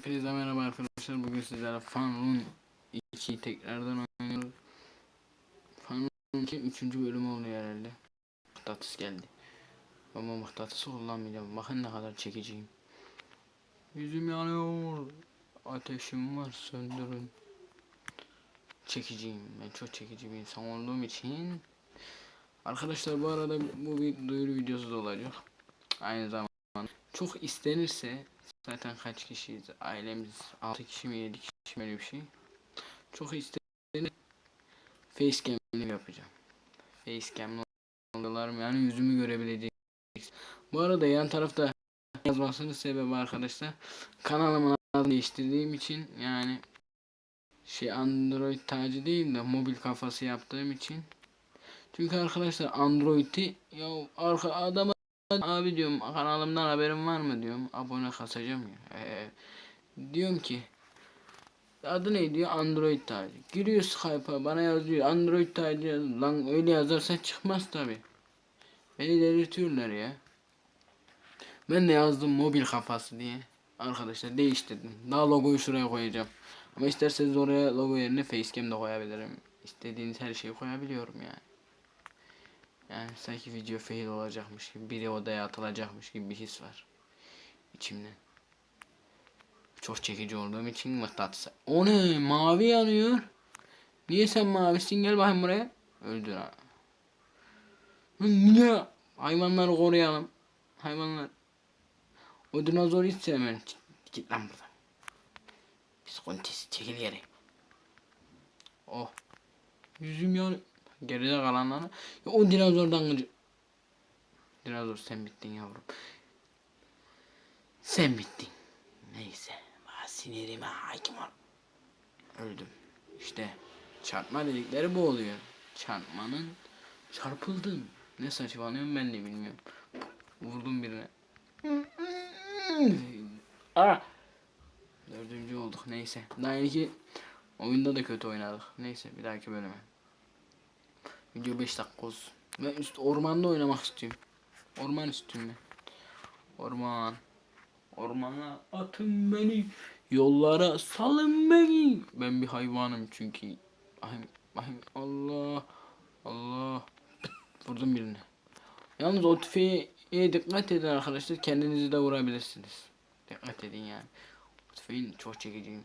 Hepinize merhaba arkadaşlar. Bugün sizlerle Funrun 2'yi tekrardan oynuyoruz. Funrun 2 3. bölümü oluyor herhalde. Mıknatıs geldi. Ama mıknatısı kullanmayacağım. Bakın ne kadar çekiciyim. Yüzüm yanıyor. Ateşim var söndürün. Çekiciyim. Ben çok çekici bir insan olduğum için. Arkadaşlar bu arada bu bir duyuru videosu da olacak. Aynı zamanda çok istenirse Zaten kaç kişiyiz? Ailemiz 6 kişi mi 7 kişi mi öyle bir şey. Çok istedim. Facecam'le yapacağım. Facecam'le odalarım yani yüzümü görebileceksiniz. Bu arada yan tarafta yazmasının sebebi arkadaşlar kanalımın adını değiştirdiğim için yani şey Android tacı değil de mobil kafası yaptığım için çünkü arkadaşlar Android'i ya arka adama Abi diyorum kanalımdan haberin var mı diyorum. Abone kasacağım ya. Ee, diyorum ki adı ne diyor Android tacı. Giriyor Skype'a bana yazıyor Android tacı. Lan öyle yazarsan çıkmaz tabi. Beni delirtiyorlar ya. Ben de yazdım mobil kafası diye. Arkadaşlar değiştirdim. Daha logoyu şuraya koyacağım. Ama isterseniz oraya logo yerine facecam de koyabilirim. İstediğiniz her şeyi koyabiliyorum yani. Yani sanki video fail olacakmış gibi biri odaya atılacakmış gibi bir his var. içimde. Çok çekici olduğum için mıknatıs. O ne? Mavi yanıyor. Niye sen mavisin? Gel bakayım buraya. Öldür ha. Niye? Hayvanları koruyalım. Hayvanlar. O dinozoru hiç sevmem. Git lan buradan. Psikontis çekil yere. Oh. Yüzüm yanıyor. Geride kalanları. O dinozordan gıcı. Dinozor sen bittin yavrum. Sen bittin. Neyse. Sinirime hakim ol. Öldüm. İşte çarpma dedikleri bu oluyor. Çarpmanın çarpıldım. Ne saçmalıyorum ben de bilmiyorum. Vurdum birine. ah! Dördüncü olduk neyse. Daha iki oyunda da kötü oynadık. Neyse bir dahaki bölüme. Video 5 dakika olsun. Ben üst ormanda oynamak istiyorum. Orman ben. Orman. Ormana atın beni. Yollara salın beni. Ben bir hayvanım çünkü. Ahim, ahim, Allah. Allah. Vurdum birine. Yalnız o tüfeğe dikkat edin arkadaşlar. Kendinizi de vurabilirsiniz. Dikkat edin yani. O tüfeğin çok çekeceğim.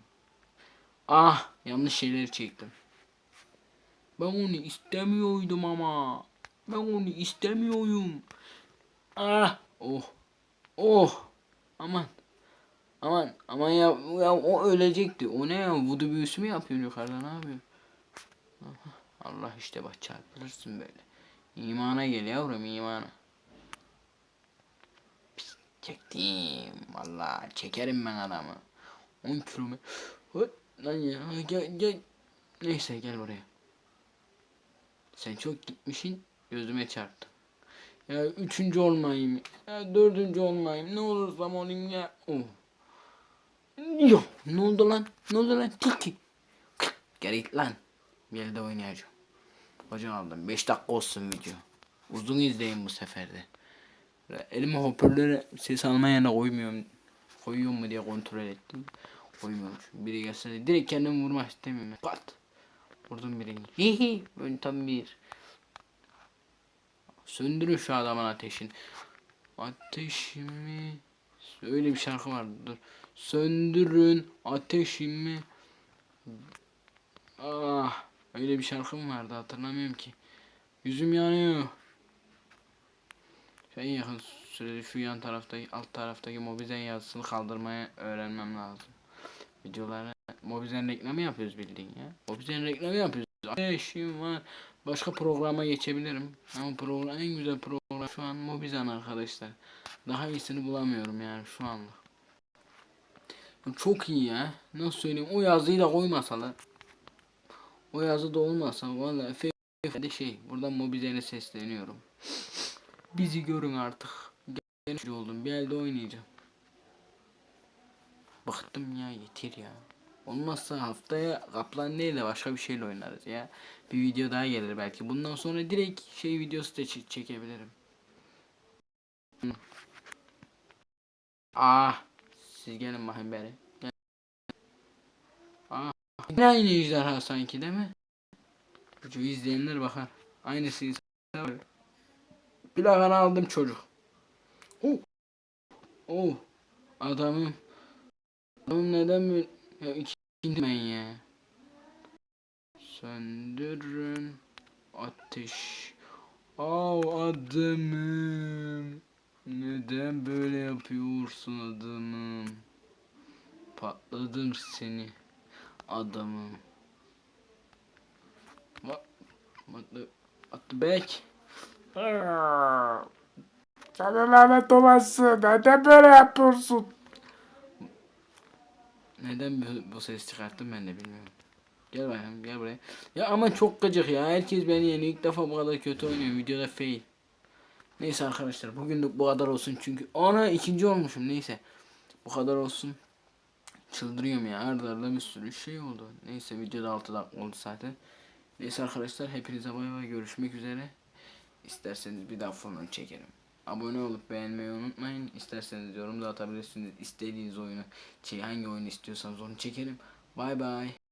Ah yanlış şeyleri çektim. Ben onu istemiyordum ama. Ben onu istemiyorum. Ah, oh. Oh. Aman. Aman, aman ya, ya o ölecekti. O ne ya? Vudu büyüsü mü yapıyor yukarıda ne yapıyor? Allah işte bak çarpılırsın böyle. İmana gel yavrum imana. Pis, çektim. Vallahi çekerim ben adamı. 10 kilometre. Lan ya gel gel. Neyse gel buraya. Sen çok gitmişin gözüme çarptı. Ya üçüncü olmayayım. Ya dördüncü olmayayım. Ne olursam olayım ya. Oh. Yok. Ne oldu lan? Ne oldu lan? Tiki. Geri git lan. Bir yerde oynayacağım. Hocam aldım. 5 dakika olsun video. Uzun izleyin bu seferde. Elime hoparlöre ses alma yerine koymuyorum. Koyuyor mu diye kontrol ettim. Koymuyorum. Biri gelse direkt kendimi vurmak istemiyorum. Pat. Vurdum birini. Hihi. Tam bir. Söndürün şu adamın ateşin. Ateşimi. Öyle bir şarkı vardı. Dur. Söndürün ateşimi. Ah. Öyle bir şarkı mı vardı hatırlamıyorum ki. Yüzüm yanıyor. En yakın sürede şu yan taraftaki alt taraftaki mobizen yazısını kaldırmaya öğrenmem lazım. Videoları Mobizen reklamı yapıyoruz bildiğin ya. Mobizen reklamı yapıyoruz. Eşim var. Başka programa geçebilirim. Ama program en güzel program şu an Mobizen arkadaşlar. Daha iyisini bulamıyorum yani şu anda. Çok iyi ya. Nasıl söyleyeyim? O yazıyı da koymasalar. O yazı da olmasa vallahi de şey. Buradan Mobizen'e sesleniyorum. Bizi görün artık. Genç oldum. Bir elde oynayacağım. Bıktım ya yeter ya. Olmazsa haftaya kaplan değil de başka bir şeyle oynarız ya. Bir video daha gelir belki. Bundan sonra direkt şey videosu da çekebilirim. Ah, siz gelin bakayım beri. Yine aynı ejderha sanki değil mi? Videoyu izleyenler bakar. Aynısıysa Plakanı aldım çocuk. Oh. Oh. Adamım. Adamım neden böyle? Ya ikinci ben ya. Söndürün. Ateş. Av adamım. Neden böyle yapıyorsun adamım? Patladım seni. Adamım. What? What the, what the back? Sana lanet olası. Neden böyle yapıyorsun? Neden bu, bu ses çıkarttım ben de bilmiyorum. Gel bakayım gel buraya. Ya ama çok gıcık ya. Herkes beni yeniyor. İlk defa bu kadar kötü oynuyor. Videoda fail. Neyse arkadaşlar bugünlük bu kadar olsun çünkü ana ikinci olmuşum neyse. Bu kadar olsun. Çıldırıyorum ya arda arda bir sürü şey oldu. Neyse videoda 6 dakika oldu zaten. Neyse arkadaşlar hepinize bay bay görüşmek üzere. İsterseniz bir daha falan çekerim. Abone olup beğenmeyi unutmayın. İsterseniz yorum da atabilirsiniz. İstediğiniz oyunu, şey, hangi oyunu istiyorsanız onu çekerim. Bay bay.